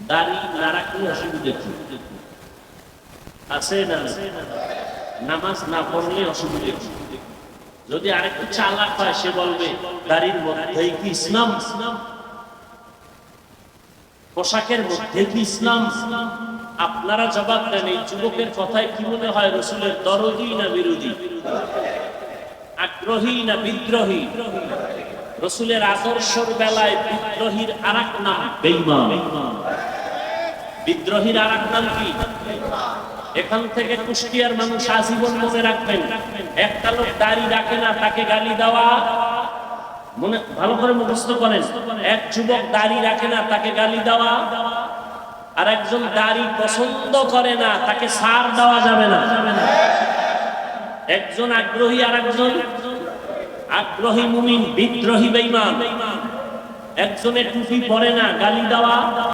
দাড়ি না রাখলে অসুবিধা কি? আছে না নামাজ না পড়লে অসুবিধা যদি আরেকটু চালাক হয়, সে বলবে, দাড়ির মধ্যেই কি ইসলাম? পোশাকের মধ্যে কি ইসলাম? আপনারা জবাব দেন, এই যুবকের কথায় কি মনে হয়? রসুলের দরদি না বিরোধী? আগ্রহী না বিদ্রোহী? রসুলের আদর্শর বেলায় বিদ্রোহীর আর এক নাম বেইমান বিদ্রোহীর আর নাম কি? এখান থেকে কুষ্টিয়ার মানুষ আজীবন মনে রাখবেন, একটা লোক দাড়ি রাখে না, তাকে গালি দেওয়া। মনে, ভালো করে মুখস্থ করেন। এক যুবক দাড়ি রাখে না, তাকে গালি দেওয়া। আর একজন দাড়ি পছন্দ করে না, তাকে সার দেওয়া যাবে না। একজন আগ্রহী আর একজন আগ্রহী মুমিন, বিদ্রোহী বেইমান একজনে টুপি পরে না, গালি দেওয়া।